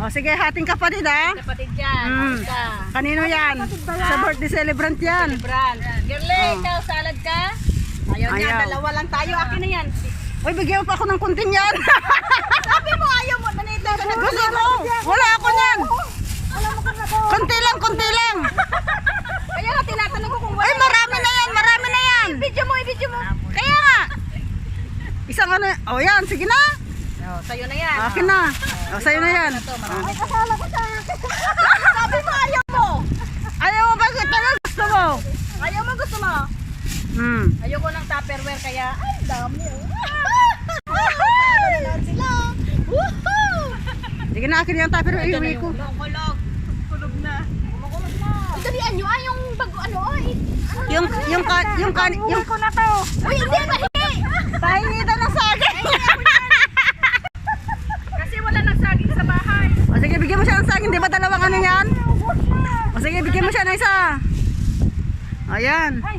O sige, hating kapatid ha. Kapatid yan. Mm. Ka. Kanino yan? Sa birthday celebrant yan. Brand. Girly, Oh. ikaw, salad ka? Ayaw niya, Ayaw. dalawa lang tayo. Akin na yan. Uy, bigyan mo pa ako ng kunting yan. Sabi mo, ayaw mo. Nanito ka na. Gusto mo? Wala ako yan. Kunti lang, kunti lang. Kaya nga tinatanong ko kung wala. Ay, marami na yan, marami na yan. Video mo, video mo. Kaya nga. Isang ano, oh yan, sige na. Oh, sa'yo na yan. Akin na. O, sa'yo na yan. Marami. Kasala ko sa Sabi mo, ayaw mo. Ayaw mo bakit? Ano gusto mo? Ayaw mo, gusto mo. Hmm. Ayoko ng tupperware kaya, ay, dami. oh. Na sila. Woohoo! Sige na, akin yung tupper, iuwi ko. Kulog. Kulog na. Kulog na. Ay, dalian nyo, ah, yung bago, ano, ay. Yung, yung, ka, yung, ka, yung, ko na to. Uy, hindi, mahingi. pahingi daw ng saging. Kasi wala nang saging sa bahay. o sige, bigyan mo siya ng saging. Di ba dalawang ano yan? O sige, bigyan mo siya ng isa. Ayan. Ay.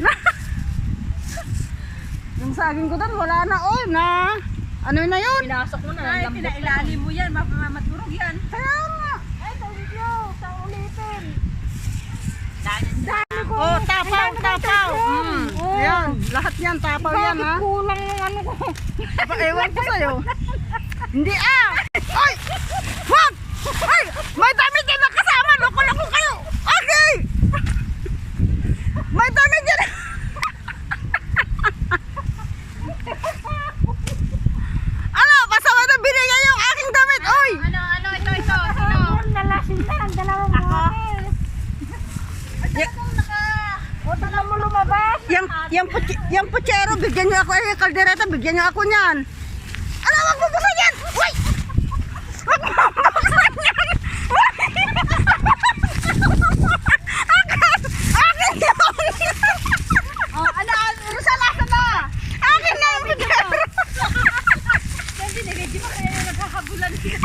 yung saging ko doon, wala na. Oh, na. Ano na yun? Pinasok mo na, Ay, pinailalim mo yan, mapamaturog yan. Kaya nga. Ay, thank you. Sa ulitin. Dami ko. Oh, tapaw, tapaw. Hmm. Ayan, lahat yan, tapaw yan ha. Kulang yung ano ko. Ewan ko sa'yo. Hindi ah! Ay! Wag! Ay! May damit yan na kasama! Loko-loko kayo! Okay! May damit yan! ano? Pasama na binigay yung aking damit! Oy! Ano, ano, ito, ito. Sino? Nalasin na, ang dalawang Ako? Ano kung naka... Tala mo lumabas. Yung, yung, puchi- yung puchero, bigyan niyo ako. Eh, kaldereta, bigyan niyo ako niyan. Ano? Wag mo buksan yan! Uy! Wag mo buksan yan! Akin yun! Oh, ano, Rosal, asa na? Akin na yung puchero! Kasi nag-video mo kaya yung naghahabulan siya.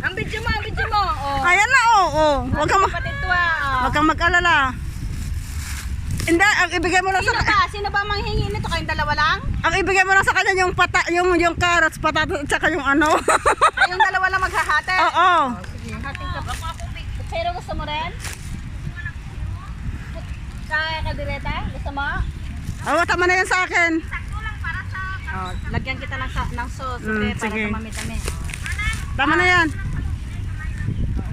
ang video mo, ang video mo. Oh. Ayan na, oo. Oh, Huwag kang, ma- Kapatid to ah. wag kang mag-alala. Hindi, ang ibigay mo lang Sino sa... ba? Sino ba manghingi nito? Kayong dalawa lang? Ang ibigay mo lang sa kanya yung pata, yung yung carrots, patatas at saka yung ano. Kayong dalawa lang maghahate? Oo. Sige, hating ka. Pero gusto mo rin? Kaya ka direta? Gusto mo? Oo, tama na yan sa akin. Oh, lagyan kita ng, sa- ng sauce Mm, para sige. tumami-tami. Tama na yan.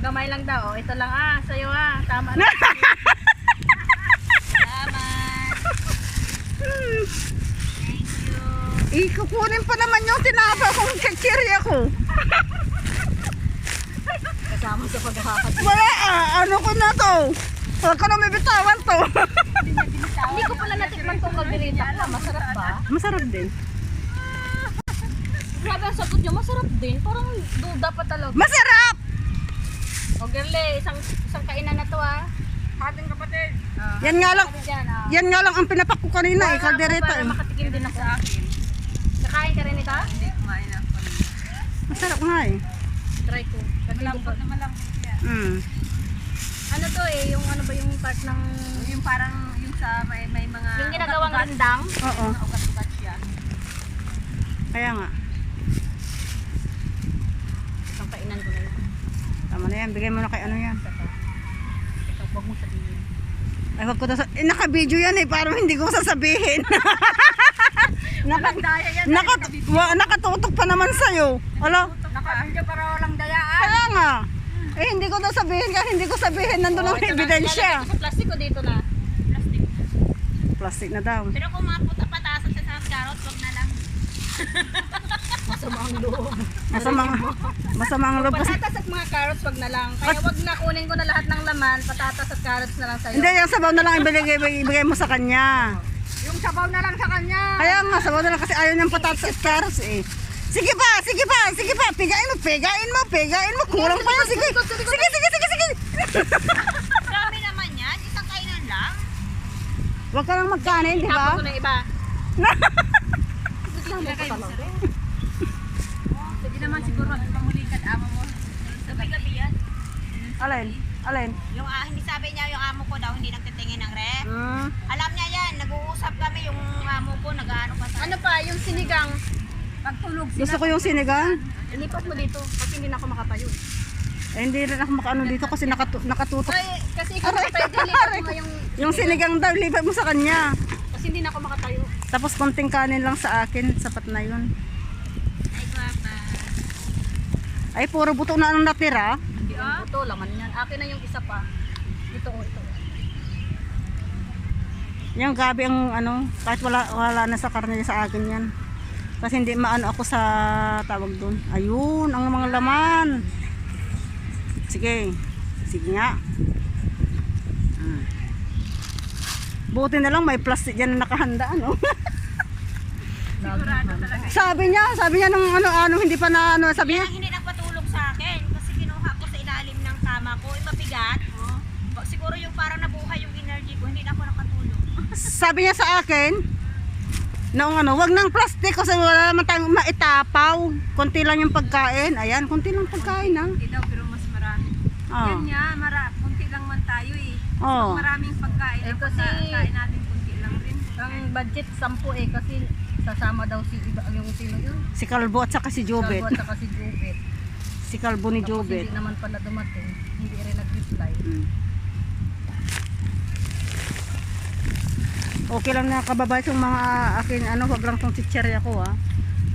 Gamay lang daw. Oh, ito lang ah, sa'yo ah. Tama na. Tama. Thank you. Eh, kukunin pa naman yung tinapa kung kachiri ako. Kasama sa paghahakot. Wala ah, ano ko na to. Huwag ko na may bitawan to. Hindi ko pala natikman tong kaldereta ko. Masarap ba? Masarap din. Grabe ang sagot nyo. Masarap din. Parang duda pa talaga. Masarap! O girly, isang, isang kainan na to ah. Ating kapatid. Yan nga lang, ah. yan nga lang ang pinapak ko kanina eh, kaldereta eh. makatikim din ako. Nakain ka rin ito? Hindi kumain ako. Masarap nga eh. Try ko. Malambot na malambot yan. Mm. Ano to eh, yung ano ba yung part ng... Yung parang, yung sa may, may mga... Yung ginagawang rendang? Oo, ugat-ugat siya. kaya nga. Isang kainan ko na lang. Tama na yan, bigay mo na kay ano yan. Ito, huwag mo sabihin. Ay, wag ko na sa... Eh, naka-video yan eh, parang hindi ko sasabihin. Naka, Daya yan. naka, wa, nakatutok pa naman sa'yo. Alo? Nakabidyo para walang dayaan. Kaya nga. Eh, hindi ko na sabihin kasi hindi ko sabihin. Nandun ang Oh, na. ebidensya. Ko sa plastic ko dito na. Plastic. Plastic na daw. Pero kung maputa patasan sa sa carrot, wag na lang. Masama ang loob. Masamang, masamang loob kasi. Patatas at mga carrots, wag na lang. Kaya wag na kunin ko na lahat ng laman, patatas at carrots na lang sa'yo. Hindi, yung sabaw na lang ibigay, ibigay mo sa kanya. Yung sabaw na lang sa kanya. Kaya nga, sabaw na lang kasi ayaw niyang patatas at carrots eh. Sige pa, sige pa, sige pa. Pigain mo, pigain mo, pigain mo. Kulang pa yan. Sige, sige, sige, sige, sige. Dami naman yan, isang kainan lang. Huwag ka lang magkanin, di ba? Tapos ko na iba. Ilagay mo sa Pwede siguro magpamulikan amo mo. Gabi-gabi yan. Alin? Alin? Yung ah, hindi sabi niya yung amo ko daw hindi nagtitingin ng ref. Hmm. Alam niya yan, nag-uusap kami yung amo ko, nag-ano pa sa Ano pa, yung sinigang. Pagtulog sila. Gusto ko yung sinigang. Ilipat mo dito kasi hindi na ako makatayo. Eh, hindi rin ako makaano dito kasi nakatu nakatutok. Ay, kasi ikaw pwede ilipat mo yung... Yung sinigang daw, lipat mo sa kanya. Kasi hindi na ako makatayo. Tapos konting kanin lang sa akin, sapat na yun. Ay, guwapa. Ay, puro buto na ang natira. Hindi ah. Ito, laman yan. Akin na yung isa pa. Ito, ito. Yung gabi ang ano, kahit wala, wala na sa karne sa akin yan. Kasi hindi maano ako sa tawag doon. Ayun, ang mga laman. Sige. Sige nga. Hmm. Buti na lang may plastic dyan na nakahanda, ano? sabi niya, sabi niya nung ano, ano, hindi pa na, ano, sabi niya, hindi sa akin kasi kinuha ko sa ilalim ng kama ko. Yung mabigat. Oh. Siguro yung parang nabuhay yung energy ko. Hindi na ako nakatulog. Sabi niya sa akin, noong ano, wag ng plastic kasi wala naman tayong maitapaw. Konti lang yung pagkain. Ayan, konti lang pagkain ha. Hindi daw, pero mas marami. Oh. Yan nga, mara, kunti lang man tayo eh. Oh. Maraming pagkain. Eh, kasi- kain natin kunti lang rin. Ang budget 10 eh kasi sasama daw si iba yung sino yun. Si Kalbo at saka si Jobet. Kalbo at saka si Jubet. Si Kalbo ni Tapos Jobet. hindi naman pala dumating. Hindi rin nag-reply. Mm. Okay lang na kababay yung mga akin ano, wag lang tong chicherya ko ha.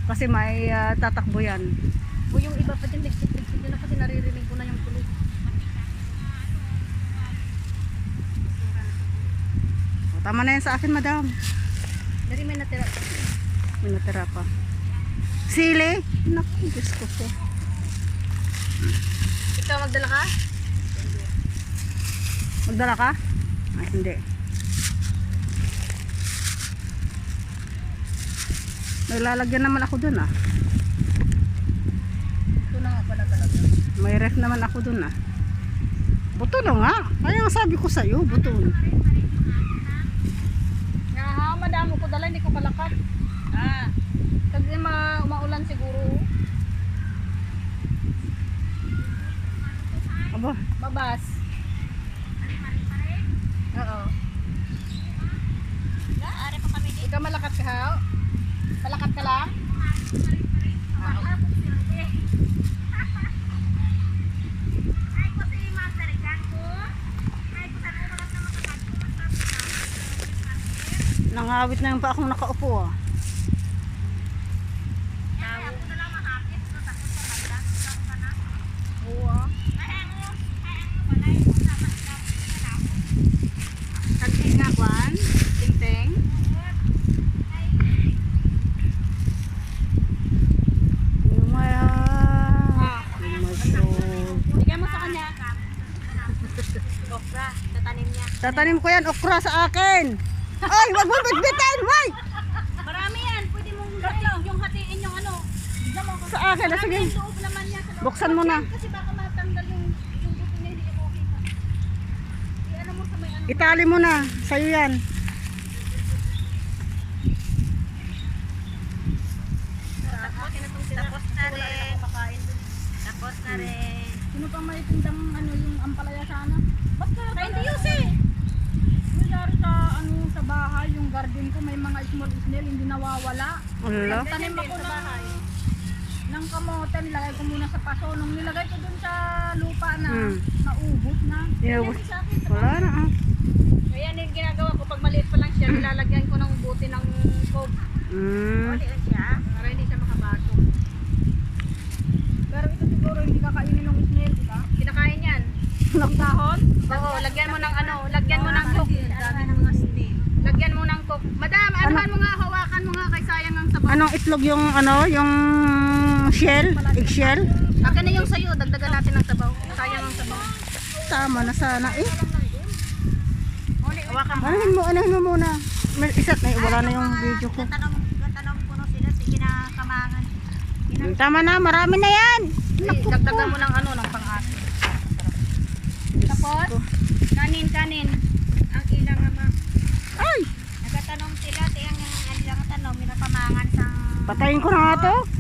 Kasi may ah, tatakbo yan. O yung iba pa ligsit-ligsit yun na kasi naririnig ko na yung tunog. Tama na yan sa akin, madam. Dari may natira. May natira pa. Sili? Naku, Diyos ko po. Ikaw magdala ka? Magdala ka? Ay, hindi. May lalagyan naman ako dun ah. Ito na nga pala talaga. May ref naman ako dun ah. Buto na nga. Kaya nga sabi ko sa'yo, buto. Nga ha, madamo ko dala, hindi ko kalakat. Ah. Kasi ma maulan siguro. Aba, Babas. Oo. Wala, are pa kami dito. Ikaw malakat ka ha? Malakat ka lang? nangawit na yung pa akong nakaupo ah. Oo ah. Kanting nga kwan? Tingting? Lumaya. Lumasyog. Bigyan mo sa kanya. Okra, tatanim ko yan, okra sa akin. Ay, wag mo bitbitin, wag! Marami yan. Pwede mong hati- yung hatiin yung ano. Bigyan mo. Sa akin, ah, sige. Yung loob naman niya sa loob. Buksan mo na. Kasi baka matanggal yung yung buto niya, hindi ko kita. I-ano mo sa may ano. Itali mo na. Sa'yo yan. Tapos na rin. Tapos na rin. Sino pa may tindang ano yung ampalaya sana? Ba't ka Kaya hindi yun eh. Nangyari sa ano sa bahay, yung garden ko may mga small snail hindi nawawala. Ala. Tanim ako ng ng kamote, nilagay ko muna sa paso. Nung nilagay ko dun sa lupa na, Hmm. naubos na. Inubos. Yan sa akin, sa Wala na ah. Kaya yung ginagawa ko, pag maliit pa lang siya, nilalagyan ko ng buti ng coke Mm. Uli siya. para hindi siya makabato. Pero ito siguro hindi kakainin ng snail, di ba? Kinakain yan. Ng dahon? Oo, lagyan mo ng ano, lagyan mo ng coke. Dami ng mga snail. Lagyan mo ng coke. Anuhan mo nga, hawakan mo nga kay sayang ang sabaw. Anong itlog yung ano, yung shell, eggshell? Akin na yung sayo, dagdagan natin ng sabaw. Sayang ang sabaw. Tama na sana eh. Hawakan mo. Anuhin mo, anuhin mo muna. May isa, ay, wala na yung video ko. Sila. Tama na, marami na yan. Dagdagan mo ng ano, ng pang-asin. Tapos, kanin, kanin. Ang ilang ama. Ay, Nagatanong sila, tiyang ang ilang tanong, minapamangan sa... patayin ko na nga to.